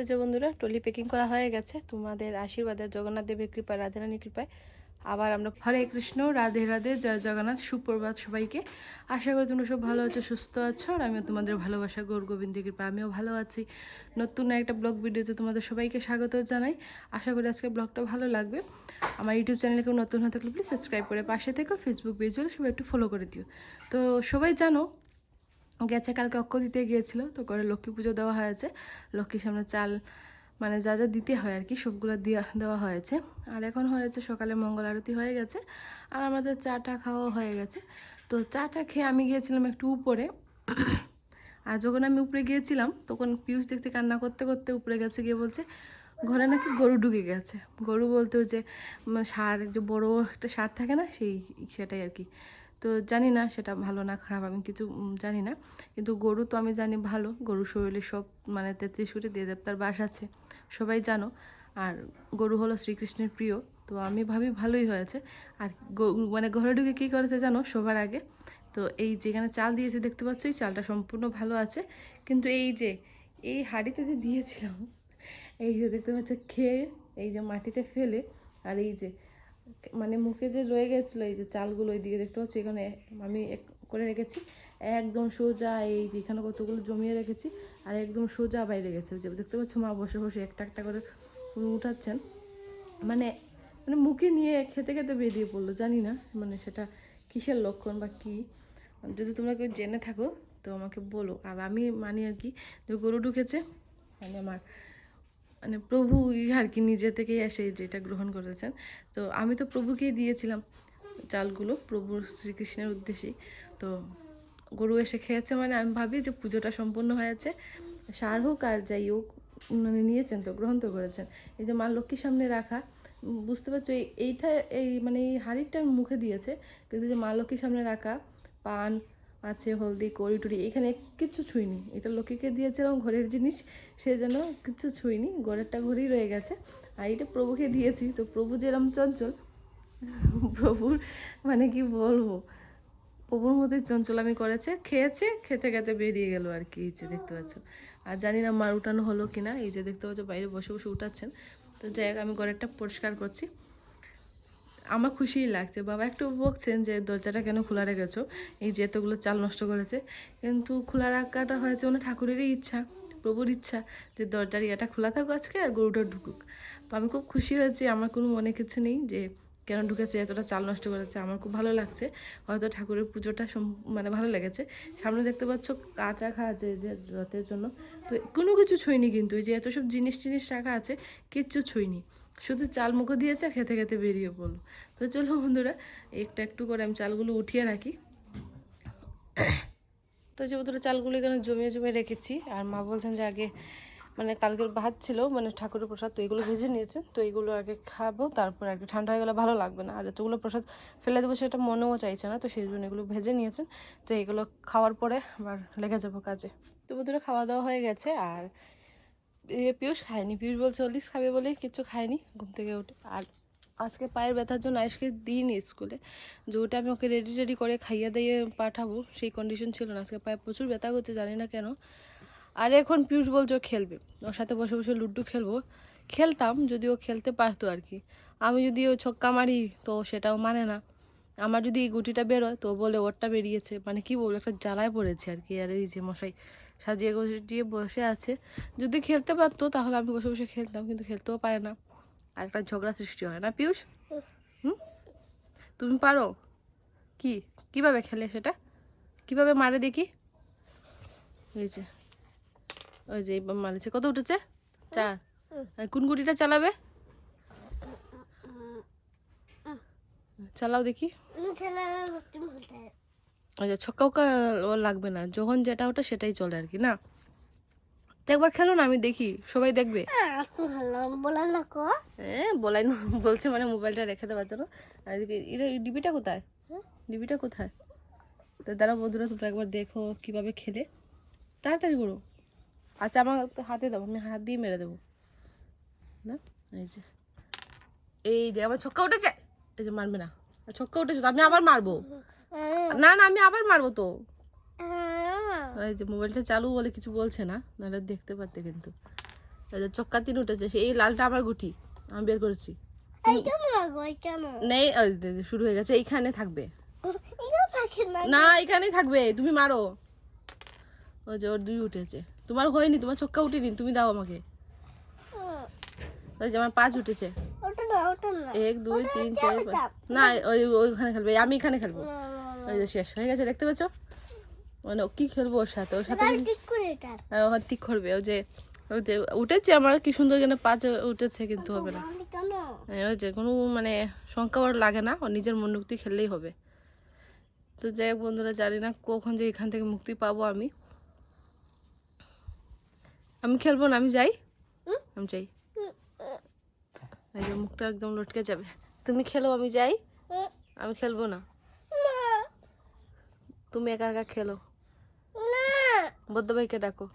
তো যে বন্ধুরা, টলি প্যাকিং করা হয়ে গেছে। তোমাদের আশীর্বাদে জগন্নাথ দেবের কৃপায় রাধারানীর কৃপায়। আবার আমরা হরে কৃষ্ণ, রাধে রাধে, জয় জগন্নাথ, সুপ্রভাত সবাইকে। আশা করি তোমরা সব ভালো আছো, সুস্থ আছো, আর আমিও তোমাদের ভালোবাসা, গৌর গোবিন্দের কৃপা আমিও ভালো আছি। নতুন একটা ব্লগ ভিডিওতে তোমাদের সবাইকে স্বাগত জানাই। আশা করি আজকে ব্লগটা ভালো লাগবে। আমার ইউটিউব চ্যানেলে কেউ নতুন হয়ে থাকলে প্লিজ সাবস্ক্রাইব করে পাশে থেকো ফেসবুক পেজ হলে সবাই একটু ফলো করে দিও। তো সবাই জানো গেছে, কালকে অক্ষ দিতে গিয়েছিল, তো করে লক্ষ্মী পুজো দেওয়া হয়েছে। লক্ষ্মীর সামনে চাল মানে যা যা দিতে হয় আর কি, সবগুলো দেওয়া দেওয়া হয়েছে। আর এখন হয়েছে সকালে মঙ্গল আরতি হয়ে গেছে, আর আমাদের চাটা খাওয়া হয়ে গেছে। তো চাটা খেয়ে আমি গিয়েছিলাম একটু উপরে। আর যখন আমি উপরে গিয়েছিলাম, তখন পিয়ুষ দেখতে কান্না করতে করতে উপরে গেছে, গিয়ে বলছে, ঘরে নাকি গরু ঢুকে গেছে? গরু বলতে যে সার, যে বড় একটা সার থাকে না, সেই, সেটাই আর কি। তো জানি না, সেটা ভালো না খারাপ আমি কিছু জানি না। কিন্তু গরু তো আমি জানি ভালো, গরু শরীরে সব মানে তেত্রিশ কোটি দেবতার বাস আছে, সবাই জানো। আর গরু হলো শ্রীকৃষ্ণের প্রিয়, তো আমি ভাবি ভালোই হয়েছে। আর মানে ঘরে ঢুকে কী করেছে জানো সবার আগে? তো এই যেখানে চাল দিয়েছে দেখতে পাচ্ছ, এই চালটা সম্পূর্ণ ভালো আছে। কিন্তু এই যে, এই হাঁড়িতে যে দিয়েছিলাম, এই যে দেখতে পাচ্ছ, খেয়ে, এই যে মাটিতে ফেলে, আর এই যে মানে মুখে যে রয়ে গেছিল, এই যে চালগুলো এই দিকে দেখতে পাচ্ছি, এখানে আমি করে রেখেছি। একদম সোজা এই যে এখানে কতগুলো জমিয়ে রেখেছি, আর একদম সোজা বাইরে গেছে। ওই যে দেখতে পাচ্ছ মা বসে বসে একটা একটা করে উঠাচ্ছেন। মানে মানে মুখে নিয়ে খেতে খেতে বেরিয়ে পড়ল, জানি না মানে সেটা কিসের লক্ষণ বা কী? যদি তোমরা কেউ জেনে থাকো, তো আমাকে বলো। আর আমি মানি আর কি, যে গরু ঢুকেছে মানে আমার মানে প্রভু আর কি নিজে থেকেই এসে যেটা গ্রহণ করেছেন। তো আমি তো প্রভুকেই দিয়েছিলাম চালগুলো প্রভু শ্রীকৃষ্ণের উদ্দেশ্যেই। তো গরু এসে খেয়েছে মানে আমি ভাবি যে পুজোটা সম্পূর্ণ হয়েছে সার হোক আর যাই হোক মানে নিয়েছেন তো, গ্রহণ তো করেছেন। এই যে মা লক্ষ্মীর সামনে রাখা বুঝতে পারছ, এই- এইটা, এই মানে এই হাড়িটা মুখে দিয়েছে, কিন্তু যে মা লক্ষ্মীর সামনে রাখা, পান আছে, হলদি কড়ি টড়ি এখানে কিছু ছুঁইনি। এটা লক্ষ্মীকে দিয়েছিলাম ঘরের জিনিস সে যেন কিচ্ছু ছুঁইনি, ঘরেরটা ঘরেই রয়ে গেছে। আর এটা প্রভুকে দিয়েছি, তো প্রভু যেরম চঞ্চল, প্রভুর মানে কি বলব? প্রভুর মধ্যে চঞ্চলামি করেছে, খেয়েছে, খেতে খেতে বেরিয়ে গেল আর কি, এই যে দেখতে পাচ্ছ। আর জানি না মার উঠানো হলো কিনা, এই যে দেখতে পাচ্ছ বাইরে বসে বসে উঠাচ্ছেন। তো যাই হোক, আমি ঘরেরটা পরিষ্কার করছি। আমার খুশিই লাগছে। বাবা একটু বকছেন যে দরজাটা কেন খোলা রেখেছো? এই যে এতগুলো চাল নষ্ট করেছে। কিন্তু খোলা রাখাটা হয়েছে মানে ঠাকুরেরই ইচ্ছা। প্রভুর ইচ্ছা যে দরজার ইয়েটা খোলা থাকুক আজকে আর গরুটা ঢুকুক। তো আমি খুব খুশি হয়েছি, আমার কোনো মনে কিছু নেই যে কেন ঢুকেছে, এতটা চাল নষ্ট করেছে, আমার খুব ভালো লাগছে। হয়তো ঠাকুরের পুজোটা মানে ভালো লেগেছে। সামনে দেখতে পাচ্ছ কাঠ রাখা আছে এই যে রথের জন্য। তো কোনো কিছু ছুঁইনি কিন্তু, এই যে এত সব জিনিস টিনিস রাখা আছে, কিচ্ছু ছুঁইনি। শুধু চাল মুখো দিয়েছে খেতে খেতে বেরিয়ে পড়ল। তো চলো বন্ধুরা, একটু একটু করে আমি চালগুলো উঠিয়ে রাখি। তো যে বন্ধুরা চালগুলো এখানে জমিয়ে জমিয়ে রেখেছি। আর মা বলছেন যে আগে মানে কালকের ভাত ছিল মানে ঠাকুরের প্রসাদ, তো এগুলো ভেজে নিয়েছেন তো এগুলো আগে খাব, তারপর একটু ঠান্ডা হয়ে গেলে ভালো লাগবে না। আর এতগুলো প্রসাদ ফেলে দেবো সেটা মনেও চাইছে না, তো সেই জন্য এগুলো ভেজে নিয়েছেন। তো এগুলো খাওয়ার পরে আবার লেগে যাব কাজে। তো বন্ধুরা খাওয়া দাওয়া হয়ে গেছে। আর পিয়ুষ খায়নি। পিয়ুষ বলছে অলিস খাবে বলে কিছু খায়নি ঘুম থেকে উঠে। আর আজকে পায়ের ব্যথার জন্য আজকে দিইনি স্কুলে যে ওটা আমি ওকে রেডি রেডি করে খাইয়ে দিয়ে পাঠাবো, সেই কন্ডিশন ছিল না। আজকে পায়ে প্রচুর ব্যথা করছে, জানি না কেন। আর এখন পিয়ুষ বলছে খেলবে। ওর সাথে বসে বসে লুড্ডু খেলব। খেলতাম যদি ও খেলতে পারতো আর কি। আমি যদি ও ছক্কা মারি, তো সেটাও মানে না। আমার যদি এই গুটিটা বেরোয়, তো বলে ওরটা বেরিয়েছে। মানে কি বলব, একটা জ্বালায় পড়েছে আর কি, আর এই যে মশাই। সাজিয়ে গুজিয়ে বসে আছে। যদি খেলতে পারতো, তাহলে আমি বসে বসে খেলতাম, কিন্তু খেলতেও পারে না। আর একটা ঝগড়া সৃষ্টি হয় না পিয়ুষ হুম। তুমি পারো? কি? কীভাবে খেলে সেটা? কীভাবে মারে দেখি? এই যে ওই যে মারেছে। কত উঠেছে? চার। কোন গুটিটা চালাবে? চালাও দেখি। যে ছক্কা ওর লাগবে না। যখন যেটা ওটা সেটাই চলে আর কি না? একবার খেলো না আমি দেখি সবাই দেখবে। এ বলাই না বলছে মানে মোবাইলটা রেখে দেওয়ার জন্য। এদিকে এটা ডিবিটা কোথায়? ডিবিটা কোথায়? তো দাঁড়া বন্ধুরা তোমরা একবার দেখো কীভাবে খেলে। তাড়াতাড়ি করো। আচ্ছা আমার তো হাতে দেবো আমি হাত দিয়ে মেরে দেবো। না? এই যে। এই যে আবার ছক্কা উঠেছে। এই যে মারবে না। ছক্কা উঠেছে তো আমি আবার মারবো। না না আমি আবার মারবো তো। এই যে মোবাইলটা চালু বলে কিছু বলছে না নাহলে দেখতে পারতে কিন্তু। ওই যে চক্কা তিন উঠেছে সেই লালটা আমার গুটি আমি বের করেছি। নেই ওই শুরু হয়ে গেছে এইখানে থাকবে। না না এখানেই থাকবে তুমি মারো। ওই যে ওর দুই উঠেছে। তোমার হয়নি তোমার চক্কা উঠেনি তুমি দাও আমাকে। ওই যে আমার পাঁচ উঠেছে। এক দুই তিন চার না ওই ওইখানে খেলবে আমি এখানে খেলব। ওই যে শেষ হয়ে গেছে দেখতে পাচ্ছ? মানে ও কি খেলব ওর সাথে? ওর সাথে ওখানে ঠিক করবে। ও যে ওই যে উঠেছে আমার কি সুন্দর যেন পাঁচ উঠেছে কিন্তু হবে না। হ্যাঁ, ওই যে কোনো মানে শঙ্কা ওর লাগে না ও নিজের মন মুক্তি খেললেই হবে। তো যাই হোক বন্ধুরা জানি না কখন যে এখান থেকে মুক্তি পাবো আমি। আমি খেলব না আমি যাই। আমি যাই। মুখটা একদম লটকে যাবে। তুমি খেলো আমি যাই। আমি খেলব না। তুমি একা একা খেলো। বদ্ধ ভাইকে ডাকো।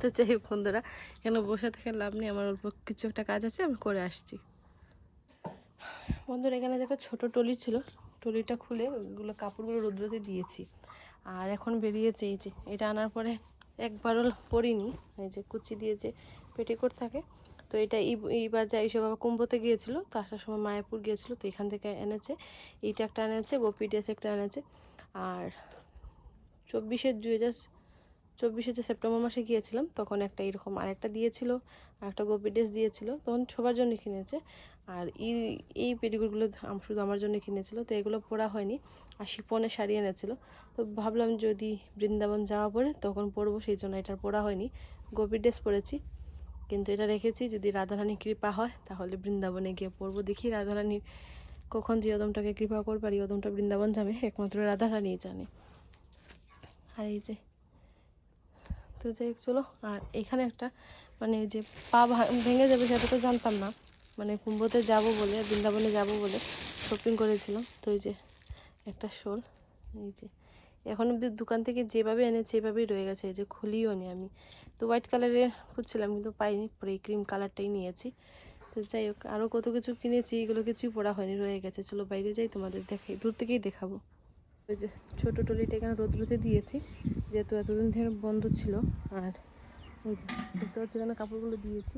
তো যাই হোক বন্ধুরা এখানে বসে থেকে লাভ নেই আমার অল্প কিছু একটা কাজ আছে আমি করে আসছি। বন্ধুরা এখানে দেখো ছোট টলি ছিল টলিটা খুলে ওগুলো কাপড়গুলো রোদ্রতে দিয়েছি। আর এখন বেরিয়েছে এই যে এটা আনার পরে একবারও পরিনি এই যে কুচি দিয়ে যে পেটিকোট থাকে। তো এটা এই এইবার যা এইসব আবার কুম্ভতে গিয়েছিল তো আসার সময় মায়াপুর গিয়েছিল তো এখান থেকে এনেছে এইটা একটা এনেছে গোপি ড্রেস একটা এনেছে। আর চব্বিশে দুই হাজার চব্বিশে যে সেপ্টেম্বর মাসে গিয়েছিলাম, তখন একটা এরকম আরেকটা দিয়েছিল আর একটা গোপি ড্রেস দিয়েছিল, তখন সবার জন্য কিনেছে। আর এই এই পেটিগুলো শুধু আমার জন্য কিনেছিল, তো এগুলো পরা হয়নি, আর শিপনে শাড়ি এনেছিল। তো ভাবলাম যদি বৃন্দাবন যাওয়া পরে তখন পরবো, সেই জন্য এটার পরা হয়নি। গোপি ড্রেস পরেছি, কিন্তু এটা রেখেছি, যদি রাধারানী কৃপা হয়, তাহলে বৃন্দাবনে গিয়ে পরবো। দেখি রাধারানীর কখন যে অদমটাকে কৃপা করবে আর অদমটা বৃন্দাবন যাবে, একমাত্র রাধারানী জানে। আর এই যে, তো যে চলো, আর এখানে একটা মানে যে পা ভেঙে যাবে সেটা তো জানতাম না। মানে কুম্ভতে যাব বলে, বৃন্দাবনে যাব বলে শপিং করেছিলাম। তো এই যে একটা শোল, এই যে। এখন অব্দি দোকান থেকে যেভাবে এনেছি এভাবেই রয়ে গেছে, এই যে খুলিও নি আমি। তো হোয়াইট কালারের খুঁজছিলাম কিন্তু পাইনি, পরে এই ক্রিম কালারটাই নিয়েছি। তো যাই হোক আরও কত কিছু কিনেছি, এগুলো কিছুই পড়া হয়নি, রয়ে গেছে। চলো বাইরে যাই, তোমাদের দেখাই, দূর থেকেই দেখাবো। ওই যে ছোটো টলিটা এখানে রোদ্রুতে দিয়েছি, যেহেতু এতদিন ধরে বন্ধ ছিল। আর এই যে দেখতে পাচ্ছি এখানে কাপড়গুলো দিয়েছি,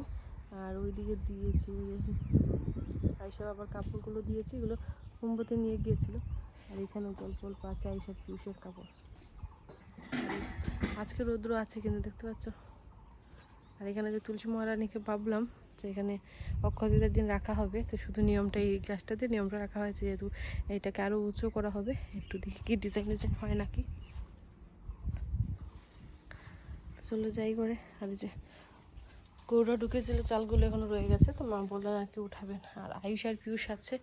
আর ওইদিকে দিয়েছি আইসব আবার কাপড়গুলো দিয়েছি, এগুলো কুম্ভতে নিয়ে গিয়েছিল। আর এখানে অল্প অল্প আছে আইসব পিউসের কাপড়। আজকে রৌদ্র আছে কিন্তু দেখতে পাচ্ছ। আর এখানে যে তুলসী মহারানীকে ভাবলাম যে এখানে অক্ষয়দের দিন রাখা হবে। তো শুধু নিয়মটা এই গাছটাতে নিয়মটা রাখা হয়েছে যেহেতু এটাকে আরও উঁচু করা হবে। একটু দেখি কি ডিজাইন ডিজাইন হয় নাকি। চলো যাই করে আর যে গরুটা ঢুকেছিল চালগুলো এখনও রয়ে গেছে। তো মা বললেন আর কি উঠাবেন আর আয়ুষ আর পিউষ আছে।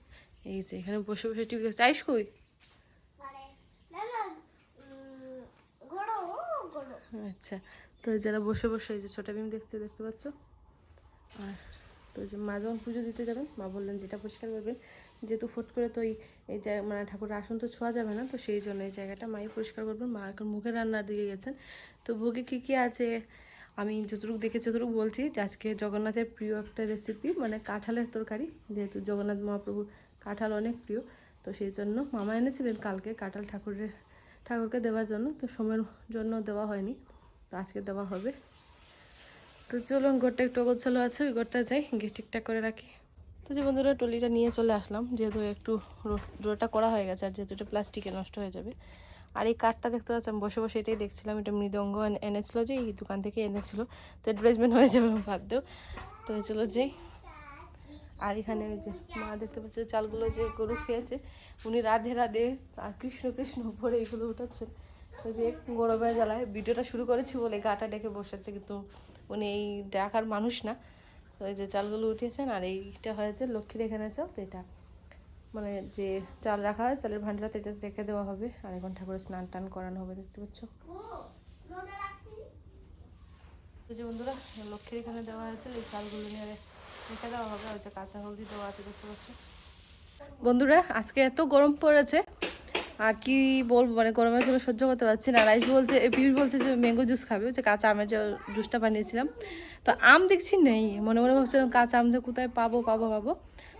এই যে এখানে বসে বসে টিভি দেখছে। আয়ুষ কই? আচ্ছা তো যারা বসে বসে এই যে ছোটা ভীম দেখছে দেখতে পাচ্ছ? আর তো যে মা যখন পুজো দিতে যাবেন মা বললেন যেটা পরিষ্কার করবেন যেহেতু ফট করে তো এই মানে ঠাকুরের আসন তো ছোঁয়া যাবে না, তো সেই জন্য এই জায়গাটা মাই পরিষ্কার করবেন মা এখন মুখে রান্নার দিকে গেছেন। তো ভোগে কী কী আছে? আমি যতটুকু দেখেছি যতটুকু বলছি যে আজকে জগন্নাথের প্রিয় একটা রেসিপি মানে কাঁঠালের তরকারি। যেহেতু জগন্নাথ মহাপ্রভুর কাঁঠাল অনেক প্রিয়, তো সেই জন্য মামা এনেছিলেন কালকে কাঁঠাল ঠাকুরের, ঠাকুরকে দেওয়ার জন্য, তো সময়ের জন্য দেওয়া হয়নি। তো আজকে দেওয়া হবে। তো চলো ঘরটা একটু গোছালো আছে, ওই ঘরটা যাই, গিয়ে ঠিকঠাক করে রাখি। তো যে বন্ধুরা টলিটা নিয়ে চলে আসলাম, যেহেতু একটু রোটা করা হয়ে গেছে, আর যেহেতু এটা প্লাস্টিকে নষ্ট হয়ে যাবে। আর এই কাঠটা দেখতে পাচ্ছি আমি বসে বসে এটাই দেখছিলাম, এটা মৃদঙ্গ এনে- এনেছিল যে, এই দোকান থেকে এনেছিল। তো অ্যাডভার্টাইজমেন্ট হয়ে যাবে দেও তো চলো যে আর এখানে ওই যে মা দেখতে পাচ্ছে, চালগুলো যে গরু খেয়েছে, উনি রাধে রাধে, আর কৃষ্ণ কৃষ্ণ পরে এগুলো উঠাচ্ছেন ওই যে গরমের জ্বালায় ভিডিওটা শুরু করেছি বলে গাটা ডেকে বসেছে, কিন্তু উনি এই ডাকার মানুষ না। এই যে চালগুলো উঠিয়েছেন আর এইটা হয়েছে লক্ষ্মীর এখানে চাল, তো এটা মানে যে চাল রাখা হয়, চালের ভান্ডারাতে এটা রেখে দেওয়া হবে। আর এখন ঠাকুরের স্নান টান করানো হবে, দেখতে পাচ্ছ। যে বন্ধুরা, লক্ষ্মীর এখানে দেওয়া হয়েছে, এই চালগুলো নিয়ে রেখে দেওয়া হবে। ওই যে কাঁচা হলদি দেওয়া আছে, দেখতে পাচ্ছ। বন্ধুরা, আজকে এত গরম পড়েছে আর কি বলব মানে গরমের জন্য সহ্য করতে পারছি না। রাইস বলছে পিউষ বলছে যে ম্যাঙ্গো জুস খাবে যে কাঁচা আমের যে জুসটা বানিয়েছিলাম। তো আম দেখছি নেই। মনে মনে ভাবছিলাম কাঁচা আম যে কোথায় পাবো পাবো পাবো।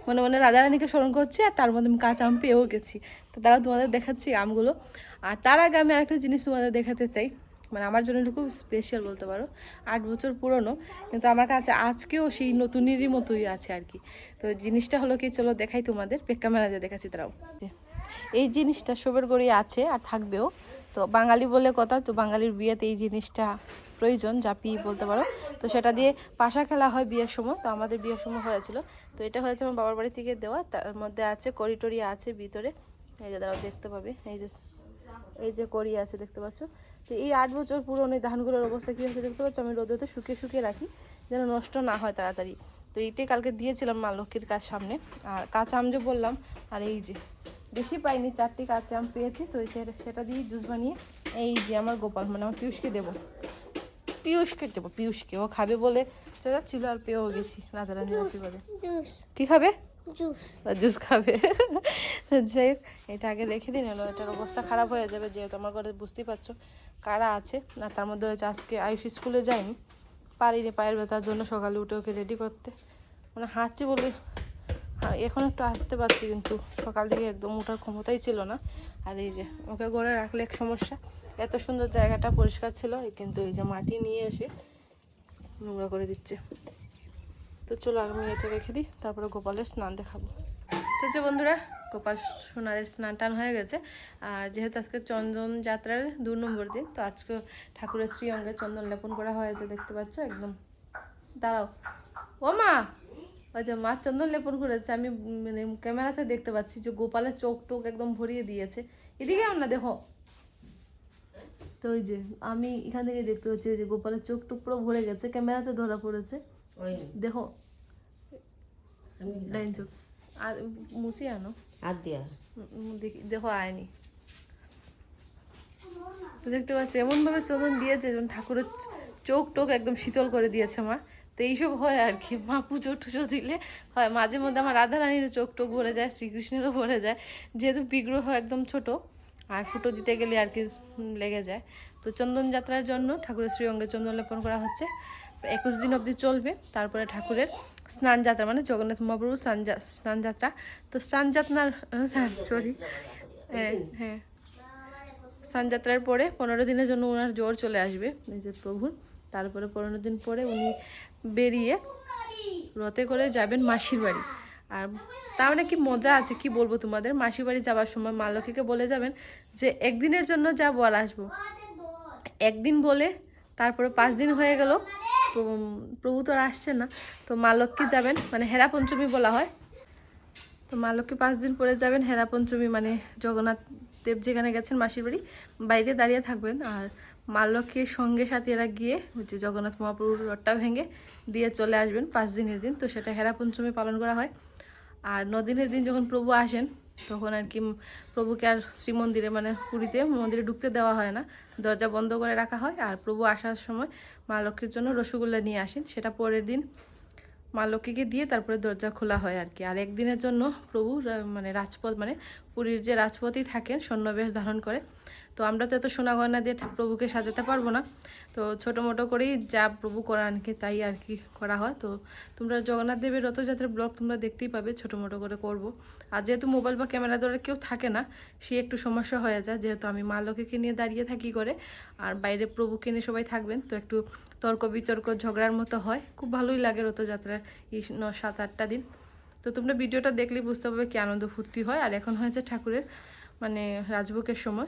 মনে মনে রাধারানীকে স্মরণ করছি আর তার মধ্যে আমি কাঁচা আম পেয়েও গেছি। তো তারা তোমাদের দেখাচ্ছি আমগুলো। আর তার আগে আমি আরেকটা জিনিস তোমাদের দেখাতে চাই। মানে আমার জন্য এটা খুব স্পেশাল বলতে পারো। আট বছর পুরনো, কিন্তু আমার কাছে আজকেও সেই নতুনেরই মতোই আছে আর কি। তো জিনিসটা হলো কি, চলো দেখাই তোমাদের। পেক ক্যামেরা দিয়ে দেখাচ্ছি তারাও এই জিনিসটা সবের গড়ি আছে আর থাকবেও। তো বাঙালি বলে কথা, তো বাঙালির বিয়েতে এই জিনিসটা প্রয়োজন জাপি বলতে পারো। তো সেটা দিয়ে পাশা খেলা হয় বিয়ের সময়, তো আমাদের বিয়ের সময় হয়েছিল। তো এটা হয়েছে আমার বাবার বাড়ি থেকে দেওয়া, তার মধ্যে আছে, করিটরি আছে ভিতরে। এই যে দাঁড়াও, দেখতে পাবে। এই যে এই যে করি আছে, দেখতে পাচ্ছ? তো এই আট বছর পুরনো ধানগুলোর অবস্থা কী হচ্ছে দেখতে পাচ্ছ? আমি রোদেতে শুকিয়ে শুকিয়ে রাখি, যেন নষ্ট না হয় তাড়াতাড়ি। তো এইটাই কালকে দিয়েছিলাম মা লক্ষ্মীর কাজ সামনে। আর কাঁচা আম যে বললাম, আর এই যে বেশি পাইনি চারটি কাঁচা আম পেয়েছি তো সেটা দিয়ে জুস বানিয়ে এই যে আমার গোপাল মানে আমার পিউষকে দেবো। পিউষকে দেবো পিউষকে ও খাবে বলে ছিল আর পেয়েও গেছি রাধা রানী আশীর্বাদে। জুস। কি খাবে? জুস। জুস খাবে। যাই হোক, এটা আগে রেখে দিন এলো এটার অবস্থা খারাপ হয়ে যাবে যেহেতু আমার ঘরে বুঝতেই পারছ কারা আছে না তার মধ্যে হয়েছে আজকে আয়ুষ স্কুলে যায়নি পারিনি পায়ের ব্যথার জন্য সকালে উঠে ওকে রেডি করতে। মানে হাঁটছি বলে এখন একটু আসতে পারছি কিন্তু সকাল থেকে একদম ওঠার ক্ষমতাই ছিল না। আর এই যে ওকে গড়ে রাখলে এক সমস্যা। এত সুন্দর জায়গাটা পরিষ্কার ছিল কিন্তু এই যে মাটি নিয়ে এসে নোংরা করে দিচ্ছে। তো চলো আমি এটা রেখে দিই, তারপরে গোপালের স্নান দেখাবো। তো যে বন্ধুরা, গোপাল সোনারের স্নান টান হয়ে গেছে। আর যেহেতু আজকে চন্দন যাত্রার দু নম্বর দিন, তো আজকে ঠাকুরের শ্রীঅঙ্গে চন্দন লেপন করা হয়েছে, দেখতে পাচ্ছ? একদম দাঁড়াও। ও মা! ওই যে মা চন্দন লেপন করেছে আমি মানে ক্যামেরাতে দেখতে পাচ্ছি যে গোপালের চোখ টোক একদম ভরিয়ে দিয়েছে। এদিকে না দেখো। তো ওই যে আমি এখান থেকে দেখতে পাচ্ছি ওই যে গোপালের চোখ টুক পুরো ভরে গেছে ক্যামেরাতে ধরা পড়েছে। দেখো। ডাইন চোখ। আর মুছি আনো। দিয়া। উম, দেখি দেখো আয়নি। তো দেখতে পাচ্ছ এমন ভাবে চন্দন দিয়েছে যেমন ঠাকুরের চোখ টোক একদম শীতল করে দিয়েছে মা তো এইসব হয় আর কি। মা পুজো টুজো দিলে হয়। মাঝে মধ্যে আমার রাধা রানীরও চোখ টোক ভরে যায়, শ্রীকৃষ্ণেরও ভরে যায়। যেহেতু বিগ্রহ একদম ছোট, আর ফুটো দিতে গেলে আর কি লেগে যায়। তো চন্দন যাত্রার জন্য ঠাকুরের শ্রীঅঙ্গে চন্দন লেপন করা হচ্ছে। একুশ দিন অবধি চলবে। তারপরে ঠাকুরের স্নান যাত্রা মানে জগন্নাথ মহাপ্রভু স্নান স্নান যাত্রা। তো স্নান যাত্রার সরি হ্যাঁ হ্যাঁ। স্নান যাত্রার পরে পনেরো দিনের জন্য ওনার জ্বর চলে আসবে নিজের প্রভুর। তারপরে পনেরো দিন পরে উনি বেরিয়ে রথে করে যাবেন মাসির বাড়ি। আর তার মানে কি মজা আছে, কি বলব তোমাদের? মাসির বাড়ি যাওয়ার সময় মা লক্ষ্মীকে বলে যাবেন যে, একদিনের জন্য যাব আর আসব। একদিন বলে তারপরে পাঁচ দিন হয়ে গেল, তো প্রভু তো আর আসছে না, তো মা লক্ষ্মী যাবেন মানে হেরা পঞ্চমী বলা হয়। তো মা লক্ষ্মী পাঁচ দিন পরে যাবেন, হেরা পঞ্চমী মানে জগন্নাথ দেব যেখানে গেছেন মাসির বাড়ি, বাইরে দাঁড়িয়ে থাকবেন। আর মা লক্ষ্মীর সঙ্গে সাথে এরা গিয়ে হচ্ছে জগন্নাথ মহাপ্রভুর রথটা ভেঙে দিয়ে চলে আসবেন পাঁচ দিনের দিন। তো সেটা হেরা পঞ্চমী পালন করা হয়। আর নদিনের দিন যখন প্রভু আসেন, তখন আর কি প্রভুকে আর শ্রীমন্দিরে মানে পুরীতে, মন্দিরে ঢুকতে দেওয়া হয় না। দরজা বন্ধ করে রাখা হয় আর প্রভু আসার সময় মা লক্ষ্মীর জন্য রসগোল্লা নিয়ে আসেন। সেটা পরের দিন মা লক্ষ্মীকে দিয়ে তারপরে দরজা খোলা হয় আর কি। আর একদিনের জন্য প্রভু মানে রাজপথ মানে পুরীর যে রাজপথই থাকেন সৈন্যবেশ ধারণ করে। তো আমরা তো এত সোনা গয়না দিয়ে প্রভুকে সাজাতে পারব না। তো ছোটো মোটো করেই যা প্রভু করান কি তাই আর কি করা হয়। তো তোমরা জগন্নাথ দেবের রথযাত্রার ব্লগ তোমরা দেখতেই পাবে ছোটো মোটো করে করব। আর যেহেতু মোবাইল বা ক্যামেরা ধরে কেউ থাকে না, সে একটু সমস্যা হয়ে যায়। যেহেতু আমি মা লক্ষ্মীকে নিয়ে দাঁড়িয়ে থাকি করে আর বাইরে প্রভুকে নিয়ে সবাই থাকবেন তো একটু তর্ক বিতর্ক, ঝগড়ার মতো হয়। খুব ভালোই লাগে রথযাত্রার এই ন- সাত, আটটা দিন। তো তোমরা ভিডিওটা দেখলেই বুঝতে পারবে কি আনন্দ ফুর্তি হয়। আর এখন হয়েছে ঠাকুরের মানে রাজভোগের সময়।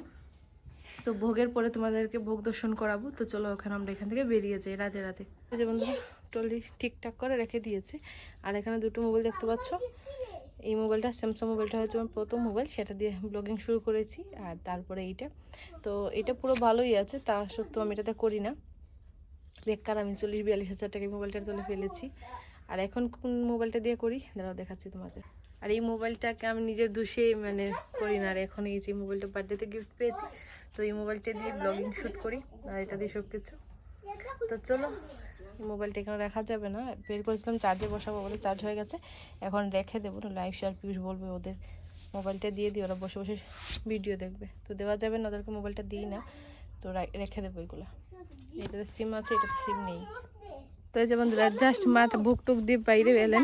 তো ভোগের পরে তোমাদেরকে ভোগ দর্শন করাবো। তো চলো ওখানে আমরা এখান থেকে বেরিয়ে যাই রাতে রাতে যে টলি ঠিকঠাক করে রেখে দিয়েছে। আর এখানে দুটো মোবাইল দেখতে পাচ্ছ। এই মোবাইলটা স্যামসাং মোবাইলটা হচ্ছে আমার প্রথম মোবাইল। সেটা দিয়ে ব্লগিং শুরু করেছি, আর তারপরে এইটা। তো এটা পুরো ভালোই আছে, তা সত্ত্বেও আমি এটাতে করি না। বেকার, আমি চল্লিশ, বিয়াল্লিশ হাজার টাকা মোবাইলটা তুলে ফেলেছি। আর এখন কোন মোবাইলটা দিয়ে করি? দাঁড়াও, দেখাচ্ছি তোমাদের। আর এই মোবাইলটাকে আমি নিজের দুষে মানে করি না। আর এখন এই যে মোবাইলটা বার্থডেতে গিফট পেয়েছি, তো এই মোবাইলটা দিয়ে ব্লগিং শ্যুট করি, আর এটা দিয়ে সব কিছু তো চলো, এই মোবাইলটা এখানে রাখা যাবে না। বের করেছিলাম চার্জে বসাবো বলে চার্জ হয়ে গেছে। এখন রেখে দেবো লাইভ শেয়ার পিউষ বলবে ওদের। মোবাইলটা দিয়ে দিই ওরা বসে বসে ভিডিও দেখবে। তো দেওয়া যাবে না, ওদেরকে মোবাইলটা দিই না। তো রেখে দেবো এগুলো। এটাতে সিম আছে, এটাতে সিম নেই। তো এই যে বন্ধুরা জাস্ট মাটা বুক টুক দিয়ে বাইরে এলেন।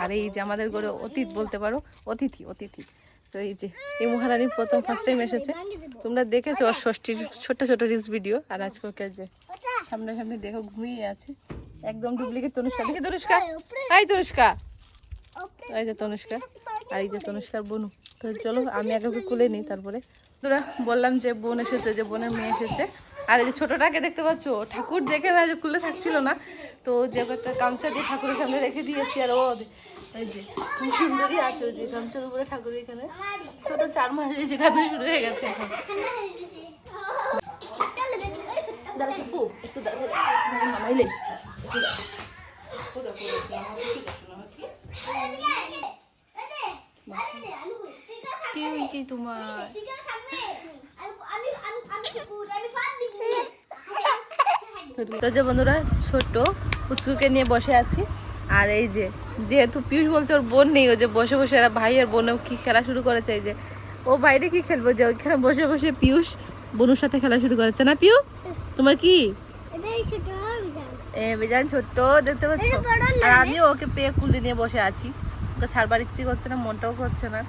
আর এই যে আমাদের ঘরে অতীত বলতে পারো, অতিথি অতিথি। তো এই যে, এই মহারানী প্রথম ফার্স্ট টাইম এসেছে। তোমরা দেখেছ ওর ষষ্ঠীর ছোট ছোট রিলস ভিডিও আর আজকে ওকে যে সামনে সামনে দেখো ঘুমিয়ে আছে। একদম ডুপ্লিকেট তনুষ্কা। দেখি তনুষ্কা। হাই তনুষ্কা। এই যে তনুষ্কা। আর এই যে তনুষ্কার বনু। তো চলো, আমি আগে কুলে নিই তারপরে। তোরা বললাম যে বোন এসেছে, যে বোনের মেয়ে এসেছে। আর এই যে ছোটটাকে দেখতে পাচ্ছ ঠাকুর দেখে না যে কুলে থাকছিল না। তো যে গামছা দিয়ে ঠাকুরের সামনে রেখে দিয়েছি আর ও এই যে খুব সুন্দরই আছে ওই যে গামছার উপরে ঠাকুর এখানে। ছোট চার মাসের যেখানে শুরু হয়ে গেছে এখন। একটু। কি হয়েছে তোমার বন্ধুরা ছোট পুচকুকে নিয়ে বসে আছি। আর এই যে, যেহেতু পিউষ বলছে ওর বোন নেই ও যে বসে বসে এরা ভাই আর বোনেও কি খেলা শুরু করেছে, এই যে। ও বাইরে কি খেলব? যে ওইখানে বসে বসে পিউষ বোনুর সাথে খেলা শুরু করেছে, না পিউ তোমার কি? বেজান ছোট্ট, দেখতে পাচ্ছ? আর আমি ওকে পেয়ে কুলি নিয়ে বসে আছি। ওকে ছাড়বার ইচ্ছে করছে না, মনটাও করছে না।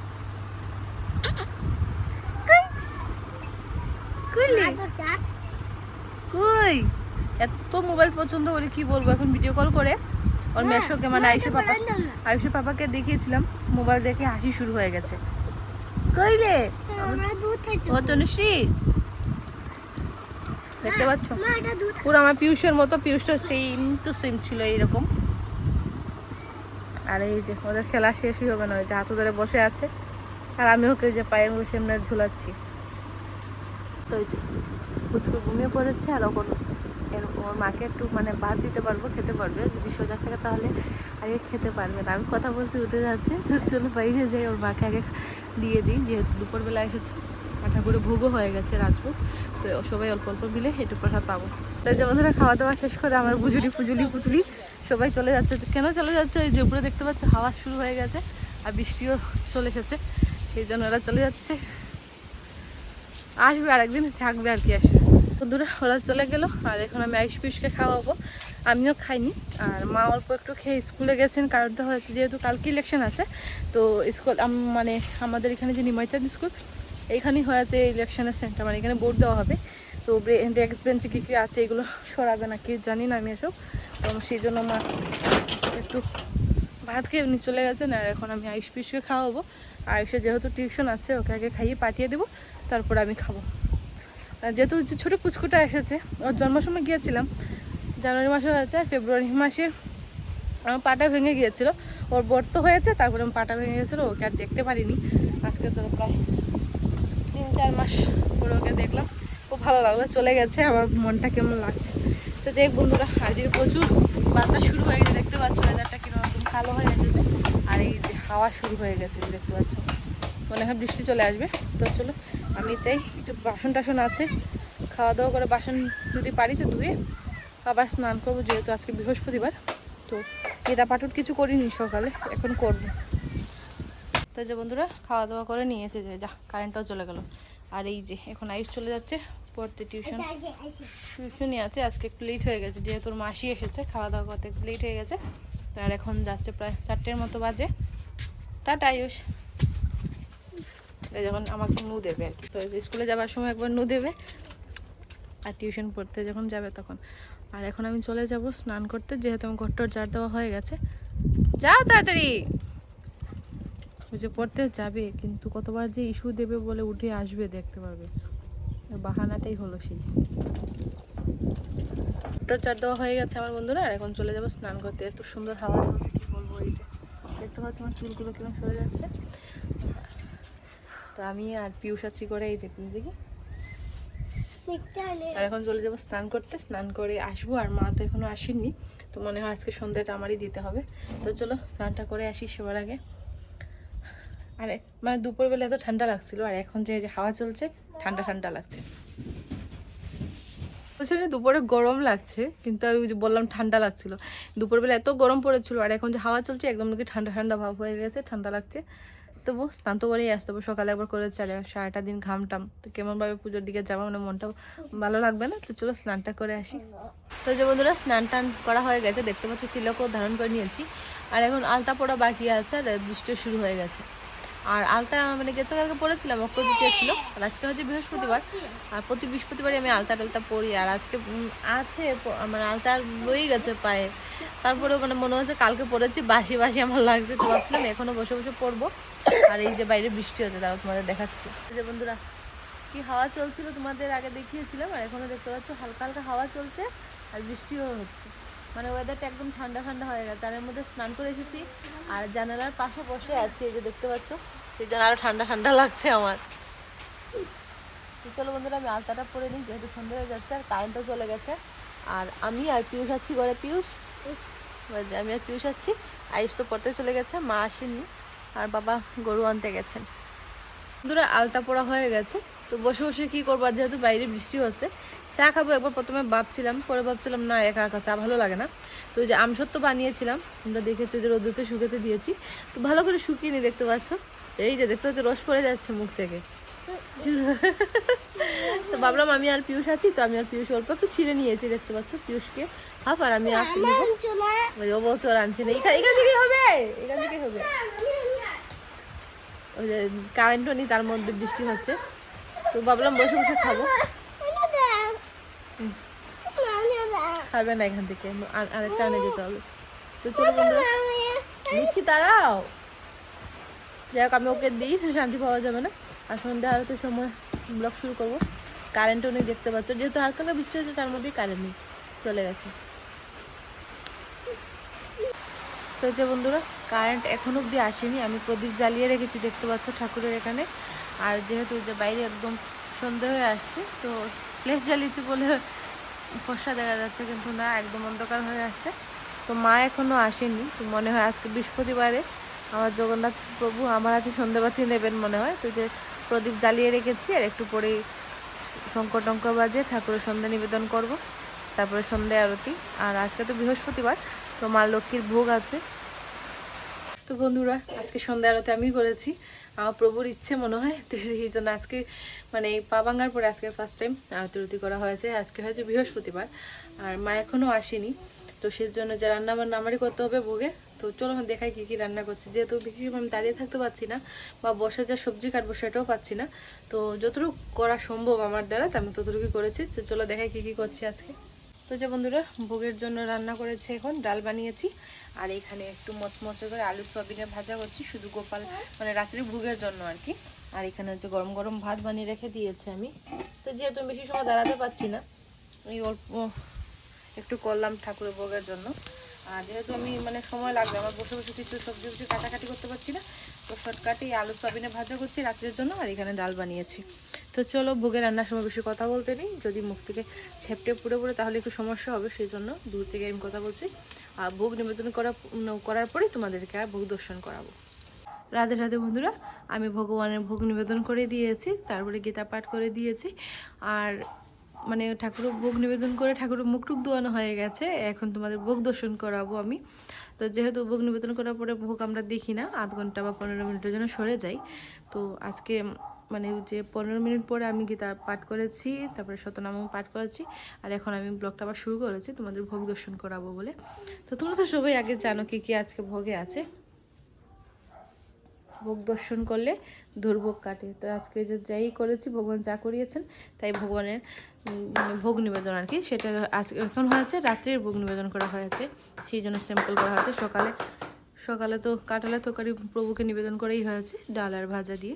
কুলি কই? এত মোবাইল পছন্দ করে কি বলব? এখন ভিডিও কল করে। ওর মেশোকে মানে পাপা পাপাকে দেখিয়েছিলাম। মোবাইল দেখে হাসি শুরু হয়ে গেছে। কইলে? ও তনুশ্রী দেখতে পাচ্ছ? পুরো আমার পিউষের মতো পিউষটা সেম টু সেম ছিল এইরকম। আর এই যে ওদের খেলা শেষই হবে না ওই যে হাতু ধরে বসে আছে। আর আমি ওকে যে পায়ে বসে এমনি ঝুলাচ্ছি। তো ওই যে ঘুমিয়ে পড়েছে আর ওখন ওর মাকে একটু মানে ভাত দিতে পারব, খেতে পারবে। যদি সোজা থাকে তাহলে আগে খেতে পারবে না। আমি কথা বলতে উঠে যাচ্ছে। তো চলো বাইরে যাই, ওর মাকে আগে দিয়ে দিই। যেহেতু দুপুরবেলা এসেছে ঠাকুরে ভোগও হয়ে গেছে রাজভোগ। তো সবাই অল্প অল্প মিলে একটু প্রসাদ পাবো। তাই যেমন ধরে খাওয়া দাওয়া শেষ করে আমার বুজুরি ফুজুলি পুতুলি সবাই চলে যাচ্ছে। কেন চলে যাচ্ছে? ওই যে উপরে দেখতে পাচ্ছ, হাওয়া শুরু হয়ে গেছে আর বৃষ্টিও চলে এসেছে। সেই জন্য ওরা চলে যাচ্ছে। আসবে আর একদিন থাকবে আর কি আসে। বন্ধুরা, ওরা চলে গেল, আর এখন আমি আইস পিসকে খাওয়াবো। আমিও খাইনি, আর মা অল্প একটু খেয়ে স্কুলে গেছেন, কারণটা হয়েছে যেহেতু কালকে ইলেকশন আছে, তো স্কুল মানে আমাদের এখানে যে নিমাইচাঁদ স্কুল এইখানেই হয়েছে ইলেকশনের সেন্টার মানে এখানে ভোট দেওয়া হবে। তো ডেস্ক বেঞ্চে কী কী আছে এগুলো সরাবে না, কি জানি না আমি এসব। তো সেই জন্য মা একটু ভাত খেয়ে উনি চলে গেছেন, আর এখন আমি আয়ুষ পিসকে খাওয়াবো। আয়ুষের যেহেতু টিউশন আছে, ওকে আগে খাইয়ে পাঠিয়ে দেবো। তারপর আমি খাব। যেহেতু ছোটো পুচকুটা এসেছে, ওর জন্মের সময় গিয়েছিলাম, জানুয়ারি মাসে হয়েছে ফেব্রুয়ারি মাসে আমার পাটা ভেঙে গিয়েছিল। ওর বর তো হয়েছে, তারপরে আমার পাটা ভেঙে গেছিল ওকে আর দেখতে পারিনি। আজকে তো প্রায় তিন চার মাস পরে ওকে দেখলাম। খুব ভালো লাগল, চলে গেছে, আমার মনটা কেমন লাগছে। তো যাই বন্ধুরা, আজকে প্রচুর বাতাস শুরু হয়ে গেছে, দেখতে পাচ্ছ ওয়েদারটা কীরকম কালো হয়ে গেছে। আর এই যে হাওয়া শুরু হয়ে গেছে, দেখতে পাচ্ছ। মনে হয় বৃষ্টি চলে আসবে, তো চলো আমি চাই কিছু বাসন টাসন আছে। খাওয়া দাওয়া করে বাসন যদি পারি তো ধুয়ে আবার স্নান করব যেহেতু আজকে বৃহস্পতিবার। তো কেদা পাটুট কিছু করিনি সকালে এখন করব। তো যে বন্ধুরা খাওয়া দাওয়া করে নিয়েছে যে যা কারেন্টটাও চলে গেল। আর এই যে এখন আয়ুষ চলে যাচ্ছে পড়তে টিউশন টিউশনই আছে আজকে একটু লেট হয়ে গেছে যেহেতু মাসি এসেছে খাওয়া দাওয়া করতে একটু লেট হয়ে গেছে। আর এখন যাচ্ছে প্রায় চারটের মতো বাজে। টাটা আয়ুষ। যখন আমাকে নু দেবে আর কি। তো স্কুলে যাওয়ার সময় একবার নু দেবে আর টিউশন পড়তে যখন যাবে তখন। আর এখন আমি চলে যাব স্নান করতে, যেহেতু আমার ঘরটার জার দেওয়া হয়ে গেছে। যাও তাড়াতাড়ি! ওই যে পড়তে যাবে, কিন্তু কতবার যে ইস্যু দেবে বলে উঠে আসবে দেখতে পারবে বাহানাটাই হলো সেই। ঘরটার চার দেওয়া হয়ে গেছে আমার বন্ধুরা, আর এখন চলে যাব স্নান করতে। এত সুন্দর হাওয়া চলছে, কি বলব এই যে। দেখতে পাচ্ছি আমার চুলগুলো কীরকম সরে যাচ্ছে। তো আমি আর পিউষ আছি করে এই যে পিউষ দেখি। আর এখন চলে যাব স্নান করতে। স্নান করে আসব আর মা তো এখনও আসেননি। তো মনে হয় আজকে সন্ধ্যাটা আমারই দিতে হবে। তো চলো স্নানটা করে আসি সবার আগে। আরে মানে দুপুরবেলা এত ঠান্ডা লাগছিল আর এখন যে যে হাওয়া চলছে ঠান্ডা ঠান্ডা লাগছে। বলছে যে দুপুরে গরম লাগছে কিন্তু আমি বললাম ঠান্ডা লাগছিল। দুপুরবেলা এত গরম পড়েছিল আর এখন যে হাওয়া চলছে একদম নাকি ঠান্ডা ঠান্ডা ভাব হয়ে গেছে ঠান্ডা লাগছে। তবু স্নান তো করেই আসতে হবে। সকালে একবার করে চলে সারাটা দিন ঘামটাম। তো কেমনভাবে পুজোর দিকে যাব মানে মনটা ভালো লাগবে না? তো চলো স্নানটা করে আসি। তো যে বন্ধুরা, স্নান টান করা হয়ে গেছে। দেখতে পাচ্ছি, তিলকও ধারণ করে নিয়েছি। আর এখন আলতা পোড়া বাকি আছে আর বৃষ্টিও শুরু হয়ে গেছে। আর আলতা মানে গেছে, কালকে পড়েছিলাম অক্ষ ছিল। আর আজকে হচ্ছে বৃহস্পতিবার। আর প্রতি বৃহস্পতিবারই আমি আলতা টালতা পরি আর আজকে আছে, প- মানে আলতা রয়ে গেছে পায়ে। তারপরে মানে মনে হচ্ছে কালকে পড়েছি বাসি বাসি আমার লাগছে। তো ভাবছিলাম এখনও বসে বসে পড়ব। আর এই যে বাইরে বৃষ্টি হচ্ছে, তারপর তোমাদের দেখাচ্ছি। যে বন্ধুরা, কি হাওয়া চলছিল তোমাদের আগে দেখিয়েছিলাম, আর এখনও দেখতে পাচ্ছ হালকা হালকা হাওয়া চলছে, আর বৃষ্টিও হচ্ছে। মানে ওয়েদারটা একদম ঠান্ডা ঠান্ডা হয়ে গেছে। তার মধ্যে স্নান করে এসেছি, আর জানালার পাশে বসে আছি, এই যে দেখতে পাচ্ছ। সেই জন্য আরও ঠান্ডা ঠান্ডা লাগছে আমার। চলো বন্ধুরা, আমি আলতাটা পরে নিই, যেহেতু সন্ধ্যা হয়ে যাচ্ছে আর কারেন্টও চলে গেছে। আর আমি আর পিয়ুষ আছি ঘরে। যে আমি আর পিয়ুষ আছি। আইস তো পড়তে চলে গেছে, মা আসেনি। আর বাবা গরু আনতে গেছেন। বন্ধুরা, আলতা পোড়া হয়ে গেছে। তো বসে বসে কি করব? যেহেতু বাইরে বৃষ্টি হচ্ছে, চা খাব। একবার প্রথমে ভাবছিলাম, পরে ভাবছিলাম, না, একা একা চা ভালো লাগে না। তো যে আমসত্ব বানিয়েছিলাম, আমরা দেখেছি যে রোদ্রুতে শুকাতে দিয়েছি। তো ভালো করে শুকিয়ে নি, দেখতে পাচ্ছ? এই যে দেখতে হচ্ছে রস পড়ে যাচ্ছে মুখ থেকে। তো ভাবলাম আমি আর পিয়ুষ আছি, তো আমি আর পিয়ুষ অল্প একটু ছিঁড়ে নিয়েছি, দেখতে পাচ্ছ পিয়ুষকে হাফ আর আমি নেব। ওই ও বলছে ওর আনছি না। এখান এখান হবে! এখান থেকে হবে। ওই যে কারেন্টও নেই, তার মধ্যে বৃষ্টি হচ্ছে। তো ভাবলাম বসে বসে খাব। খাবে না এখান থেকে। আর- আরেকটা আনে যেতে হবে। তো চলো বন্ধুরা, নিচ্ছি তারাও যাই হোক, আমি ওকে দিই তো শান্তি পাওয়া যাবে না। আর সন্ধ্যা আরতের সময় ব্লগ শুরু করব। কারেন্টও নেই, দেখতে পাচ্ছ। যেহেতু হালকা বৃষ্টি হচ্ছে তার মধ্যেই কারেন্ট নেই। চলে গেছে। তো যে বন্ধুরা কারেন্ট এখন অবধি আসেনি। আমি প্রদীপ জ্বালিয়ে রেখেছি, দেখতে পাচ্ছ ঠাকুরের এখানে। আর যেহেতু যে বাইরে একদম সন্ধে হয়ে আসছে, তো ফ্লেশ জ্বালিয়েছি বলে ফসা দেখা যাচ্ছে, কিন্তু না, একদম অন্ধকার হয়ে আসছে। তো মা এখনও আসেনি। তো মনে হয় আজকে বৃহস্পতিবারে আমার জগন্নাথ প্রভু আমার হাতে সন্ধেবাতি নেবেন মনে হয়। তো যে প্রদীপ জ্বালিয়ে রেখেছি, আর একটু পরেই শঙ্খ টঙ্ক বাজে ঠাকুরের সন্ধ্যা নিবেদন করব, তারপরে সন্ধ্যা আরতি। আর আজকে তো বৃহস্পতিবার, তো মা লক্ষ্মীর ভোগ আছে। তো বন্ধুরা, আজকে সন্ধ্যা আরতি আমি করেছি। আমার প্রভুর ইচ্ছে মনে হয়, তো সেই জন্য আজকে মানে এই পা ভাঙার পরে আজকে ফার্স্ট টাইম আরতি উরতি করা হয়েছে। আজকে হয়েছে বৃহস্পতিবার, আর মা এখনও আসেনি। তো সেই জন্য যে রান্নাবান্না আমারই করতে হবে ভোগে তো চলো আমি দেখাই কী কী রান্না করছি। যেহেতু বেশি সময় আমি দাঁড়িয়ে থাকতে পারছি না বা বসে যা সবজি কাটবো সেটাও পাচ্ছি না, তো যতটুকু করা সম্ভব আমার দ্বারা আমি ততটুকুই করেছি। তো চলো দেখাই কী কী করছি আজকে। তো যে বন্ধুরা, ভোগের জন্য রান্না করেছি এখন, ডাল বানিয়েছি। আর এখানে একটু মচমচে করে আলু সয়াবিনের ভাজা করছি, শুধু গোপাল মানে রাত্রি ভোগের জন্য আর কি। আর এখানে হচ্ছে গরম গরম ভাত বানিয়ে রেখে দিয়েছি আমি। তো যেহেতু বেশি সময় দাঁড়াতে পারছি না এই অল্প একটু করলাম ঠাকুরের ভোগের জন্য। আর যেহেতু আমি মানে সময় লাগবে, আমার বসে বসে কিছু সবজি সবজি কাটাকাটি করতে পারছি না, তো শর্টকাটে আলু সয়াবিনে ভাজা করছি রাত্রের জন্য আর এখানে ডাল বানিয়েছি। তো চলো, ভোগে রান্নার সময় বেশি কথা বলতে নেই, যদি মুখ থেকে ছেপটে পুড়ে পুড়ে তাহলে একটু সমস্যা হবে সেই জন্য দূর থেকে আমি কথা বলছি। আর ভোগ নিবেদন করা করার পরেই তোমাদেরকে আর ভোগ দর্শন করাবো। রাধে রাধে বন্ধুরা, আমি ভগবানের ভোগ নিবেদন করে দিয়েছি, তারপরে গীতা পাঠ করে দিয়েছি। আর মানে ঠাকুরের ভোগ নিবেদন করে ঠাকুরের মুখটুক দোয়ানো হয়ে গেছে। এখন তোমাদের ভোগ দর্শন করাবো আমি। তো যেহেতু ভোগ নিবেদন করার পরে ভোগ আমরা দেখি না, আধ ঘণ্টা বা পনেরো মিনিটের জন্য সরে যাই। তো আজকে মানে যে পনেরো মিনিট পরে আমি গীতা পাঠ করেছি, তারপরে শতনাম পাঠ করেছি, আর এখন আমি ব্লগটা আবার শুরু করেছি, তোমাদের ভোগ দর্শন করাবো বলে। তো তোমরা তো সবাই আগে জানো কি কি আজকে ভোগে আছে। ভোগ দর্শন করলে দুর্ভোগ কাটে। তো আজকে যে যাই করেছি, ভগবান যা করিয়েছেন, তাই ভগবানের মানে ভোগ নিবেদন আর কি। সেটা আজ, এখন হয়েছে, রাত্রির ভোগ নিবেদন করা হয়েছে। সেই জন্য স্যাম্পল করা হয়েছে। সকালে সকালে তো কাটালে তরকারি প্রভুকে নিবেদন করেই হয়েছে, ডাল আর ভাজা দিয়ে।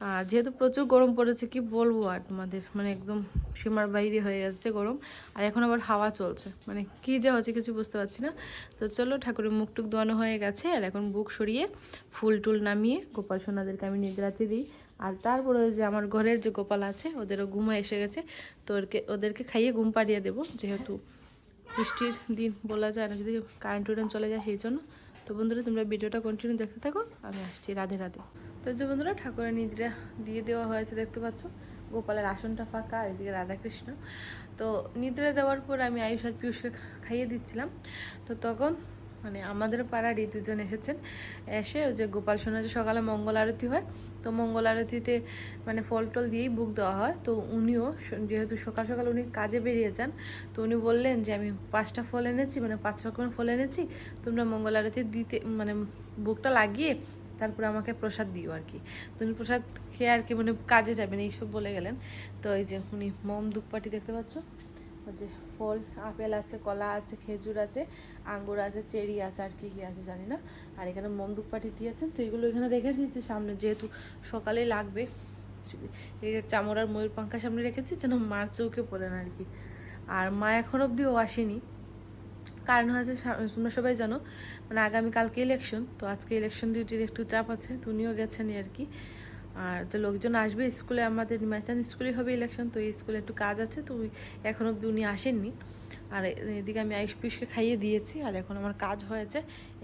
আর যেহেতু প্রচুর গরম পড়েছে, কি বলব আর তোমাদের? মানে একদম সীমার বাইরে হয়ে যাচ্ছে গরম। আর এখন আবার হাওয়া চলছে। মানে কি যে হচ্ছে কিছু বুঝতে পারছি না। তো চলো ঠাকুরের মুখটুক দোয়ানো হয়ে গেছে, আর এখন বুক সরিয়ে ফুল টুল নামিয়ে গোপাল সোনাদেরকে আমি নিদ্রাতে দিই। আর তারপরে যে আমার ঘরের যে গোপাল আছে, ওদেরও ঘুমা এসে গেছে। তো ওদেরকে ওদেরকে খাইয়ে ঘুম পাড়িয়ে দেবো, যেহেতু বৃষ্টির দিন বলা যায় না, যদি কারেন্ট টুরেন্ট চলে যায় সেই জন্য। তো বন্ধুরা, তোমরা ভিডিওটা কন্টিনিউ দেখতে থাকো, আমি আসছি রাধে রাধে। তো যে বন্ধুরা, ঠাকুরের নিদ্রা দিয়ে দেওয়া হয়েছে, দেখতে পাচ্ছ? গোপালের আসনটা ফাঁকা এদিকে রাধাকৃষ্ণ। তো নিদ্রা দেওয়ার পর আমি আয়ুষ আর পিয়ুষকে খাইয়ে দিচ্ছিলাম। তো তখন মানে আমাদের পাড়ার এই দুজন এসেছেন। এসে ওই যে গোপাল সোনা যে সকালে মঙ্গল আরতি হয়, তো মঙ্গল আরতিতে মানে ফল টল দিয়েই বুক দেওয়া হয়। তো উনিও যেহেতু সকাল সকাল উনি কাজে বেরিয়ে যান, তো উনি বললেন যে, আমি পাঁচটা ফল এনেছি মানে পাঁচ রকমের ফল এনেছি, তোমরা মঙ্গল আরতি দিতে মানে বুকটা লাগিয়ে তারপরে আমাকে প্রসাদ দিও আর কি। তো উনি প্রসাদ খেয়ে আর কি মানে কাজে যাবেন, এইসব বলে গেলেন। তো এই যে উনি মম ধূপপাটি দেখতে পাচ্ছ? যে ফল, আপেল আছে, কলা আছে, খেজুর আছে আঙ্গুর আছে, চেরি আছে, আর কি কি আছে জানি না। আর এখানে মোম ধূপপাটি দিয়েছেন, তো এগুলো এখানে রেখে দিয়েছি সামনে, যেহেতু সকালে লাগবে। এই যে চামড়ার ময়ূর পাঙ্খা সামনে রেখেছি, যেন মার চৌকে পড়ে না আর কি। আর মা এখন অবধিও আসেনি। কারণ হয়েছে তোমরা সবাই জানো মানে আগামীকালকে ইলেকশন তো আজকে ইলেকশন ডিউটির একটু চাপ আছে, তো উনিও গেছেন আর কি। আর তো লোকজন আসবে স্কুলে, আমাদের নিমাচান স্কুলে হবে ইলেকশন তো এই স্কুলে একটু কাজ আছে, তো এখন অব্দি উনি আসেননি। আর এদিকে আমি আয়ুষ পিসকে খাইয়ে দিয়েছি, আর এখন আমার কাজ হয়েছে।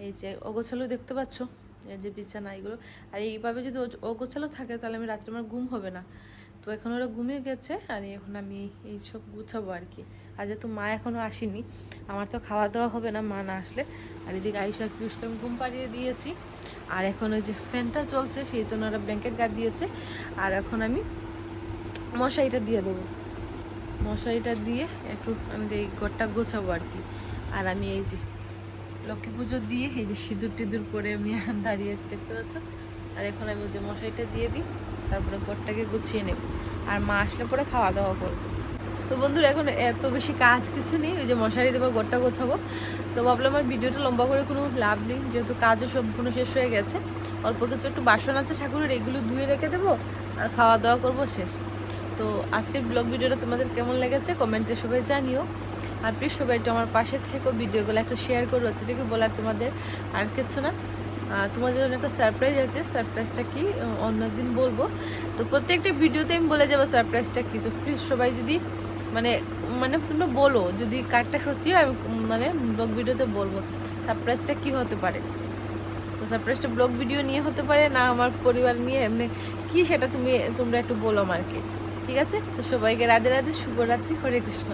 এই যে অগোছালো দেখতে পাচ্ছ, এই যে বিছানা এগুলো। আর এইভাবে যদি অগোছালো থাকে, তাহলে আমি রাত্রে আমার ঘুম হবে না। তো এখন ওরা ঘুমিয়ে গেছে, আর এখন আমি এই সব গুছাবো আর কি। আর যেহেতু মা এখনও আসেনি, আমার তো খাওয়া দাওয়া হবে না, মা না আসলে। আর এদিকে আর পিউষকে আমি ঘুম পাড়িয়ে দিয়েছি। আর এখন ওই যে ফ্যানটা চলছে, সেই জন্য ওরা ব্যাংকের গাদ দিয়েছে। আর এখন আমি মশারিটা দিয়ে দেবো। মশারিটা দিয়ে একটু আমি এই ঘরটা গোছাবো আর কি। আর আমি এই যে লক্ষ্মী পুজো দিয়ে এই যে সিঁদুর টিঁদুর করে আমি দাঁড়িয়ে আছি, দেখতে পাচ্ছ? আর এখন আমি ওই যে মশারিটা দিয়ে দিই, তারপরে ঘরটাকে গুছিয়ে নেব। আর মা আসলে পরে খাওয়া দাওয়া করব। তো বন্ধুরা, এখন এত বেশি কাজ কিছু নেই, ওই যে মশারি দেবো, ঘরটা গোছাবো। তো ভাবলাম আমার ভিডিওটা লম্বা করে কোনো লাভ নেই, যেহেতু কাজও সম্পূর্ণ শেষ হয়ে গেছে। অল্প কিছু একটু বাসন আছে, ঠাকুরের এগুলো ধুয়ে রেখে দেবো, আর খাওয়া দাওয়া করব শেষ। তো আজকের ব্লগ ভিডিওটা তোমাদের কেমন লেগেছে কমেন্টে সবাই জানিও। আর প্লিজ সবাই একটু আমার পাশে থেকো, ভিডিওগুলো একটু শেয়ার করো অতটুকু বলার তোমাদের আর কিছু না। তোমাদের একটা সারপ্রাইজ আছে সারপ্রাইজটা কি অন্য একদিন বলব। তো প্রত্যেকটা ভিডিওতে আমি বলে যাব সারপ্রাইজটা কি। তো প্লিজ সবাই যদি মানে মানে তোমরা বলো, যদি কার্ডটা সত্যি হয়, আমি মানে ব্লগ ভিডিওতে বলব সারপ্রাইজটা কি হতে পারে? তো সারপ্রাইজটা ব্লগ ভিডিও নিয়ে হতে পারে, না আমার পরিবার নিয়ে? এমনি কি সেটা তুমি, তোমরা একটু বলো আমাকে। ঠিক আছে? তো সবাইকে রাধে রাধে শুভরাত্রি হরে কৃষ্ণ।